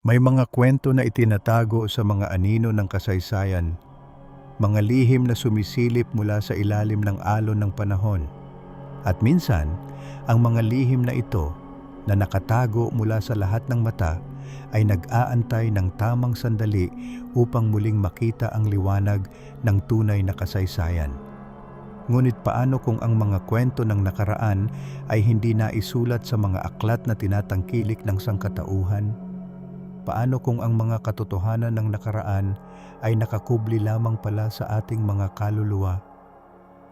May mga kwento na itinatago sa mga anino ng kasaysayan, mga lihim na sumisilip mula sa ilalim ng alon ng panahon. At minsan, ang mga lihim na ito na nakatago mula sa lahat ng mata ay nag-aantay ng tamang sandali upang muling makita ang liwanag ng tunay na kasaysayan. Ngunit paano kung ang mga kwento ng nakaraan ay hindi naisulat sa mga aklat na tinatangkilik ng sangkatauhan? Paano kung ang mga katotohanan ng nakaraan ay nakakubli lamang pala sa ating mga kaluluwa?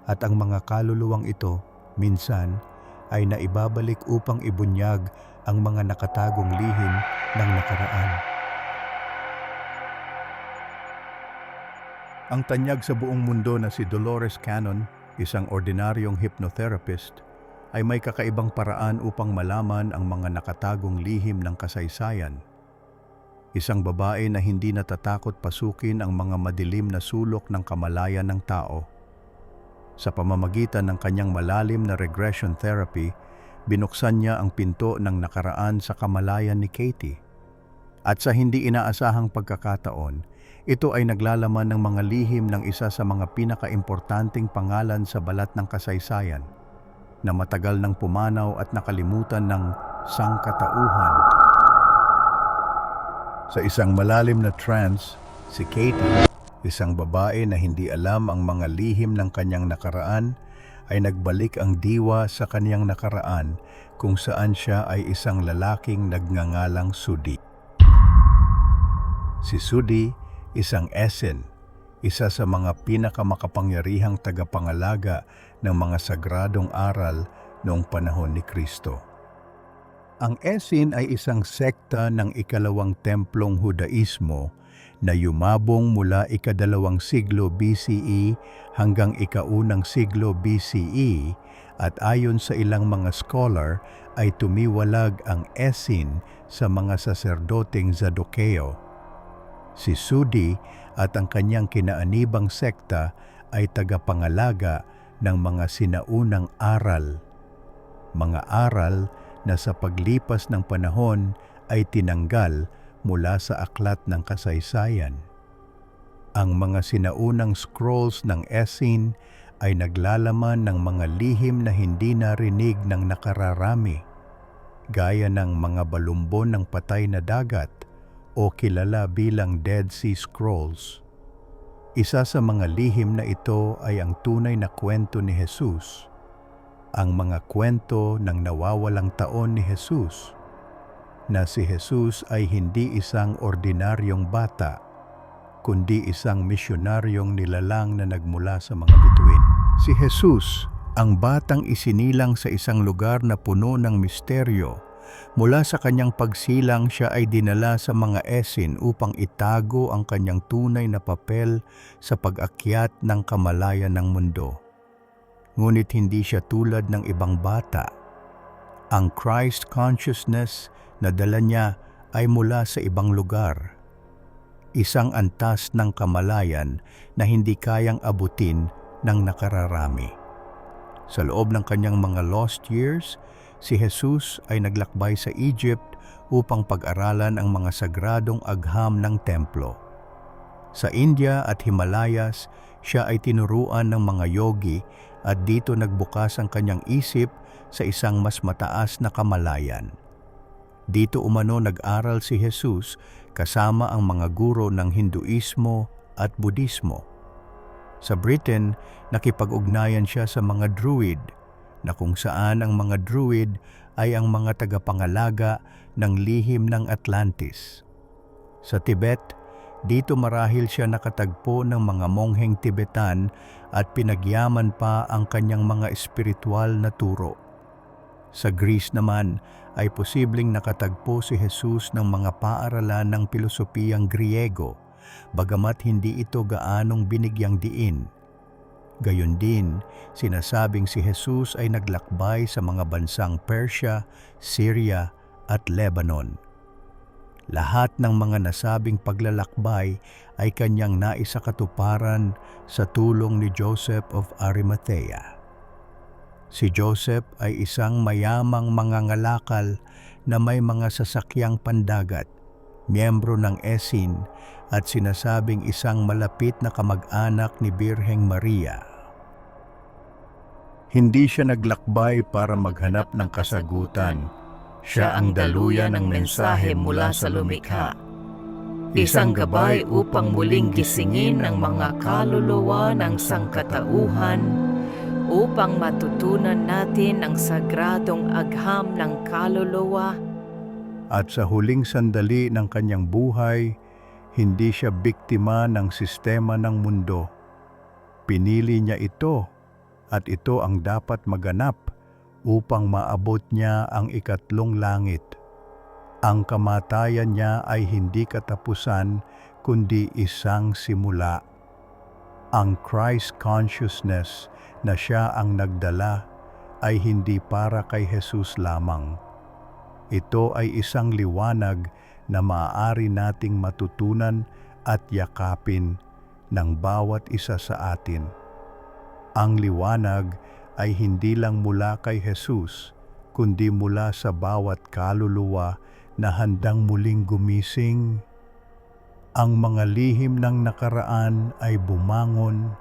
At ang mga kaluluwang ito, minsan, ay naibabalik upang ibunyag ang mga nakatagong lihim ng nakaraan. Ang tanyag sa buong mundo na si Dolores Cannon, isang ordinaryong hypnotherapist, ay may kakaibang paraan upang malaman ang mga nakatagong lihim ng kasaysayan. Isang babae na hindi natatakot pasukin ang mga madilim na sulok ng kamalayan ng tao. Sa pamamagitan ng kanyang malalim na regression therapy, binuksan niya ang pinto ng nakaraan sa kamalayan ni Katie. At sa hindi inaasahang pagkakataon, ito ay naglalaman ng mga lihim ng isa sa mga pinakaimportanteng pangalan sa balat ng kasaysayan na matagal nang pumanaw at nakalimutan ng sangkatauhan. Sa isang malalim na trance, si Katie, isang babae na hindi alam ang mga lihim ng kanyang nakaraan, ay nagbalik ang diwa sa kanyang nakaraan kung saan siya ay isang lalaking nagngangalang Sudi. Si Sudi, isang Essen, isa sa mga pinakamakapangyarihang tagapangalaga ng mga sagradong aral noong panahon ni Kristo. Ang Esin ay isang sekta ng ikalawang templong Hudaismo na yumabong mula ikadalawang siglo BCE hanggang ikaunang siglo BCE at ayon sa ilang mga scholar ay tumiwalag ang Esin sa mga saserdoteng Zadokeo. Si Sudi at ang kanyang kinaanibang sekta ay tagapangalaga ng mga sinaunang aral. Mga aral na sa paglipas ng panahon ay tinanggal mula sa aklat ng kasaysayan. Ang mga sinaunang scrolls ng Essene ay naglalaman ng mga lihim na hindi narinig ng nakararami, gaya ng mga balumbon ng patay na dagat o kilala bilang Dead Sea Scrolls. Isa sa mga lihim na ito ay ang tunay na kwento ni Jesus ang mga kwento ng nawawalang taon ni Jesus na si Jesus ay hindi isang ordinaryong bata kundi isang misyonaryong nilalang na nagmula sa mga bituin. Si Jesus, ang batang isinilang sa isang lugar na puno ng misteryo, mula sa kanyang pagsilang siya ay dinala sa mga esin upang itago ang kanyang tunay na papel sa pag-akyat ng kamalayan ng mundo ngunit hindi siya tulad ng ibang bata. Ang Christ consciousness na dala niya ay mula sa ibang lugar. Isang antas ng kamalayan na hindi kayang abutin ng nakararami. Sa loob ng kanyang mga lost years, si Jesus ay naglakbay sa Egypt upang pag-aralan ang mga sagradong agham ng templo. Sa India at Himalayas, siya ay tinuruan ng mga yogi at dito nagbukas ang kanyang isip sa isang mas mataas na kamalayan. Dito umano nag-aral si Jesus kasama ang mga guro ng Hinduismo at Budismo. Sa Britain, nakipag-ugnayan siya sa mga Druid na kung saan ang mga Druid ay ang mga tagapangalaga ng lihim ng Atlantis. Sa Tibet, dito marahil siya nakatagpo ng mga mongheng Tibetan at pinagyaman pa ang kanyang mga espiritual na turo. Sa Greece naman ay posibleng nakatagpo si Jesus ng mga paaralan ng pilosopiyang Griego, bagamat hindi ito gaanong binigyang diin. Gayon din, sinasabing si Jesus ay naglakbay sa mga bansang Persia, Syria at Lebanon lahat ng mga nasabing paglalakbay ay kanyang naisakatuparan sa tulong ni Joseph of Arimathea. Si Joseph ay isang mayamang mangangalakal na may mga sasakyang pandagat, miyembro ng Esin at sinasabing isang malapit na kamag-anak ni Birheng Maria. Hindi siya naglakbay para maghanap ng kasagutan. Siya ang daluyan ng mensahe mula sa lumikha. Isang gabay upang muling gisingin ang mga kaluluwa ng sangkatauhan upang matutunan natin ang sagradong agham ng kaluluwa At sa huling sandali ng kanyang buhay, hindi siya biktima ng sistema ng mundo. Pinili niya ito at ito ang dapat maganap upang maabot niya ang ikatlong langit. Ang kamatayan niya ay hindi katapusan kundi isang simula. Ang Christ consciousness na siya ang nagdala ay hindi para kay Jesus lamang. Ito ay isang liwanag na maaari nating matutunan at yakapin ng bawat isa sa atin. Ang liwanag ay hindi lang mula kay Jesus, kundi mula sa bawat kaluluwa na handang muling gumising. Ang mga lihim ng nakaraan ay bumangon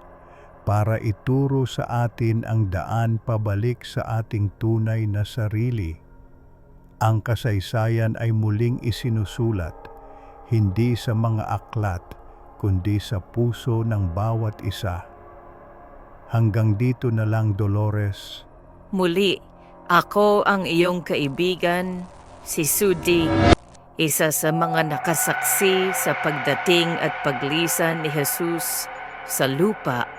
para ituro sa atin ang daan pabalik sa ating tunay na sarili. Ang kasaysayan ay muling isinusulat, hindi sa mga aklat, kundi sa puso ng bawat isa. Hanggang dito na lang, Dolores. Muli, ako ang iyong kaibigan, si Sudi, isa sa mga nakasaksi sa pagdating at paglisan ni Jesus sa lupa